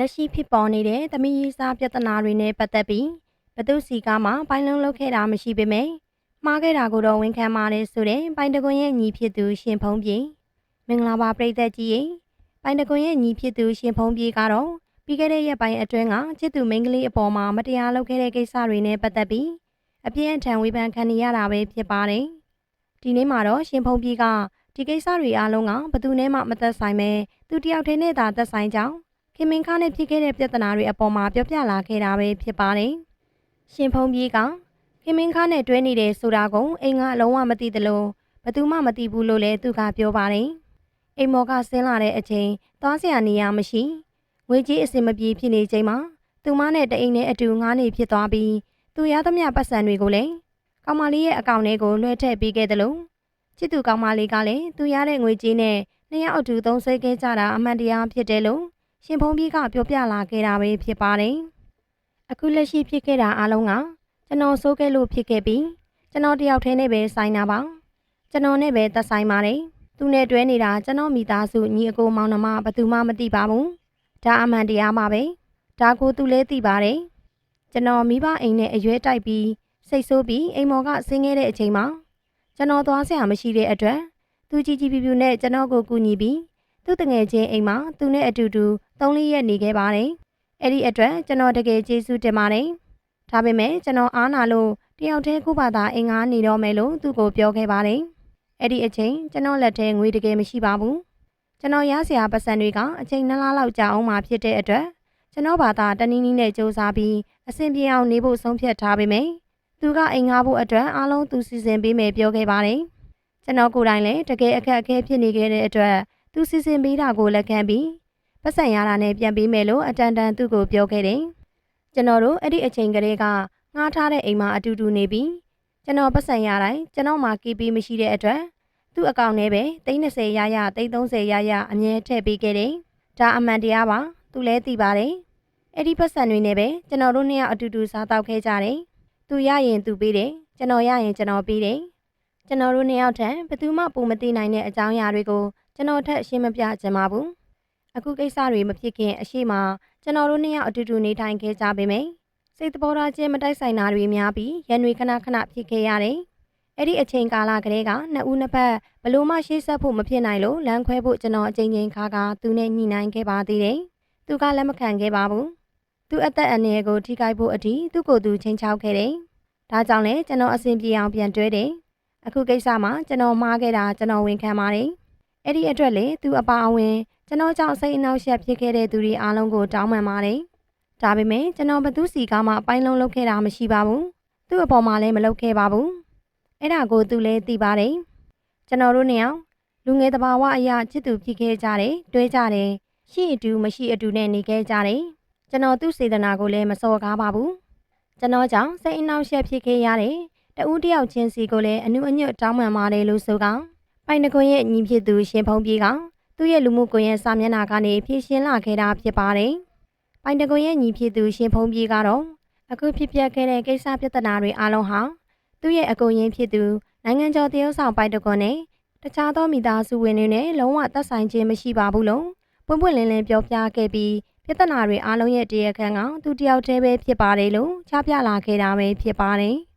လက်ရှိဖြစ်ပေါ်နေတဲ့သမီးရေးစားပြဿနာတွေနဲ့ပတ်သက်ပြီးဘသူစီကားမှပိုင်းလုံးလုပ်ခဲ့တာမရှိပေမဲ့မှားခဲ့တာကိုတော့ဝန်ခံပါတယ်ဆိုတဲ့ပိုင်တကွန်ရဲ့ညီဖြစ်သူရှင်ဖုံးပြေမင်္ဂလာပါပရိသတ်ကြီးရေပိုင်တကွန်ရဲ့ညီဖြစ်သူရှင်ဖုံးပြေကတော့ပြီးခဲ့တဲ့ရက်ပိုင်းအတွင်းကချစ်သူမိန်းကလေးအပေါ်မှာမတရားလုပ်ခဲ့တဲ့ကိစ္စတွေနဲ့ပတ်သက်ပြီးအပြင်းအထန်ဝေဖန်ခံနေရတာပဲဖြစ်ပါတယ်ဒီနေ့မှာတော့ရှင်ဖုံးပြေကဒီကိစ္စတွေအားလုံးကဘသူနဲ့မှမသက်ဆိုင်ပဲသူတယောက်တည်းနဲ့သာသက်ဆိုင်ကြောင်း ခင်မင်းခါနဲ့ဖြစ်ခဲ့တဲ့ပြဿနာတွေအပေါ်မှာပြောပြလာခဲ့တာပဲဖြစ်ပါတယ်။ရှင်ဖုံးပြေးကခင်မင်းခါနဲ့တွဲနေတယ်ဆိုတာကိုအိမ်ကအလုံးဝမသိသလိုဘသူမှမသိဘူးလို့လည်းသူကပြောပါတယ်။အိမ်မော်ကဆင်းလာတဲ့အချိန်သွားစရာနေရာမရှိငွေကြေးအစင်မပြေဖြစ်နေချိန်မှာသူမနဲ့တအိမ်နဲ့အတူငားနေဖြစ်သွားပြီးသူရသမျှပတ်စံတွေကိုလည်းကောင်မလေးရဲ့အကောင့်ထဲကိုလွှဲထည့်ပေးခဲ့တယ်လို့ချစ်သူကောင်မလေးကလည်းသူရတဲ့ငွေကြေးနဲ့နှစ်ယောက်အတူသုံးဆွဲခဲ့ကြတာအမှန်တရားဖြစ်တယ်လို့ ရှင်ဖုံးပြေးကပြောပြလာခဲ့တာပဲဖြစ်ပါတယ်။အခုလက်ရှိဖြစ်ခဲ့တာအားလုံးကကျွန်တော်စိုးခဲ့လို့ဖြစ်ခဲ့ပြီးကျွန်တော်တယောက်တည်းနဲ့ပဲဆိုင်တာပါ။ကျွန်တော်နဲ့ပဲသက်ဆိုင်ပါတယ်။သူနဲ့တွဲနေတာကျွန်တော်မိသားစုညီအကိုမောင်နှမဘယ်သူမှမသိပါဘူး။ဒါအမှန်တရားပါပဲ။ဒါကိုသူလည်းသိပါတယ်။ကျွန်တော်မိဘအိမ်နဲ့အရွယ်တိုက်ပြီးစိတ်ဆိုးပြီးအိမ်မော်ကဆင်းခဲ့တဲ့အချိန်မှာကျွန်တော်သွားဆရာမရှိတဲ့အတွက်သူကြီးကြီးပြူပြူနဲ့ကျွန်တော်ကိုကူညီပြီး သူတငယ်ချင်းအိမ်မှာသူနဲ့အတူတူ၃လရက်နေခဲ့ပါတယ်။အဲ့ဒီအတွက်ကျွန်တော်တကယ်ကျေးဇူးတင်ပါတယ်။ဒါပေမဲ့ကျွန်တော်အားနာလို့တယောက်တည်းကိုပါသာအိမ်ငါနေတော့မယ်လို့သူ့ကိုပြောခဲ့ပါတယ်။အဲ့ဒီအချိန်ကျွန်တော်လက်ထဲငွေတကယ်မရှိပါဘူး။ကျွန်တော်ရစရာပတ်စံတွေကအချိန်နှစ်လလောက်ကြာအောင်မှဖြစ်တဲ့အတွက်ကျွန်တော်ဘာသာတနည်းနည်းနဲ့စူးစမ်းပြီးအဆင်ပြေအောင်နေဖို့ဆုံးဖြတ်ထားပေမယ့်သူကအိမ်ငါဖို့အတွက်အားလုံးသူစီစဉ်ပေးမယ်ပြောခဲ့ပါတယ်။ကျွန်တော်ကိုယ်တိုင်လည်းတကယ်အခက်အခဲဖြစ်နေခဲ့တဲ့အတွက် သူစီစဉ်ပေးတာကိုလက်ခံပြီးပတ်စံရတာနဲ့ပြန်ပေးမယ်လို့အတန်တန်သူ့ကိုပြောခဲ့တယ်။ကျွန်တော်တို့အဲ့ဒီအချိန်ကလေးကငှားထားတဲ့အိမ်မှာအတူတူနေပြီးကျွန်တော်ပတ်စံရတိုင်းကျွန်တော်မှာ KP မရှိတဲ့အတွက်သူ့အကောင့်ထဲပဲ30ရရ30ရရအမြဲထည့်ပေးခဲ့တယ်။ဒါအမှန်တရားပါ။သူလည်းသိပါတယ်။အဲ့ဒီပတ်စံတွေနဲ့ပဲကျွန်တော်တို့နှစ်ယောက်အတူတူစားတောက်ခဲ့ကြတယ်။သူရရင်သူပေးတယ်။ကျွန်တော်ရရင်ကျွန်တော်ပေးတယ်။ကျွန်တော်တို့နှစ်ယောက်ထံဘယ်သူမှပုံမသိနိုင်တဲ့အကြောင်းအရာတွေကို ကျွန်တော်ထက်ရှင်းမပြချင်ပါဘူး။အခုကိစ္စတွေမဖြစ်ခင်အရှိမကျွန်တော်တို့နှစ်ယောက်အတူတူနေထိုင်ခဲ့ကြပေမယ့်စိတ်သဘောထားချင်းမတိုက်ဆိုင်တာတွေများပြီးရန်တွေခဏခဏဖြစ်ခဲ့ရတယ်။အဲ့ဒီအချိန်ကာလကလေးကနှစ်ဦးနှစ်ဖက်ဘလို့မှရှေ့ဆက်ဖို့မဖြစ်နိုင်လို့လမ်းခွဲဖို့ကျွန်တော်အချိန်ချင်းခါကသူနဲ့ညှိနှိုင်းခဲ့ပါသေးတယ်။သူကလက်မခံခဲ့ပါဘူး။သူအသက်အန္တရာယ်ကိုထိခိုက်ဖို့အထိသူ့ကိုယ်သူချိန်ချောက်ခဲ့တယ်။ဒါကြောင့်လဲကျွန်တော်အဆင်ပြေအောင်ပြန်တွဲတယ်။အခုကိစ္စမှာကျွန်တော်မှားခဲ့တာကျွန်တော်ဝန်ခံပါတယ်။ အဲ့ဒီအတွက်လေသူအပါအဝင်ကျွန်တော်ကြောင့်စိတ်အနှောက်အယှက်ဖြစ်ခဲ့တဲ့သူတွေအားလုံးကိုတောင်းပန်ပါတယ်။ဒါပေမဲ့ကျွန်တော်ဘသူစီကားမှအပိုင်းလုံးလုပ်ခဲ့တာမရှိပါဘူး။သူ့အပေါ်မှာလည်းမလုပ်ခဲ့ပါဘူး။အဲ့ဒါကိုသူလည်းသိပါတယ်။ကျွန်တော်တို့နှစ်ယောက်လူငယ်တဘာဝအရာချစ်သူဖြစ်ခဲ့ကြတယ်၊တွဲကြတယ်။ရှိအတူမရှိအတူနဲ့နေခဲ့ကြတယ်။ကျွန်တော်သူ့စေတနာကိုလည်းမစော်ကားပါဘူး။ကျွန်တော်ကြောင့်စိတ်အနှောက်အယှက်ဖြစ်ခဲ့ရတယ်။တဦးတယောက်ချင်းစီကိုလည်းအနုအညွတ်တောင်းပန်ပါတယ်လို့ဆိုက ပိုင်တကွန်ရဲ့ညီဖြစ်သူရှင်ဖုံးပြေကသူ့ရဲ့လူမှုကွန်ရက်စာမျက်နှာကနေဖြည့်ရှင်းလာခဲ့တာဖြစ်ပါတယ်။ပိုင်တကွန်ရဲ့ညီဖြစ်သူရှင်ဖုံးပြေကတော့အခုဖြစ်ပျက်ခဲ့တဲ့ကိစ္စပြဿနာတွေအလုံးဟာသူ့ရဲ့အကူရင်းဖြစ်သူနိုင်ငံကျော်တရုတ်ဆောင်ပိုင်တကွန်နဲ့တခြားသောမိသားစုဝင်တွေနဲ့လုံးဝသက်ဆိုင်ခြင်းမရှိပါဘူးလို့ပွင့်ပွင့်လင်းလင်းပြောပြခဲ့ပြီးပြဿနာတွေအလုံးရဲ့တရားခံကသူတယောက်တည်းပဲဖြစ်ပါတယ်လို့ချပြလာခဲ့တာပဲဖြစ်ပါတယ်။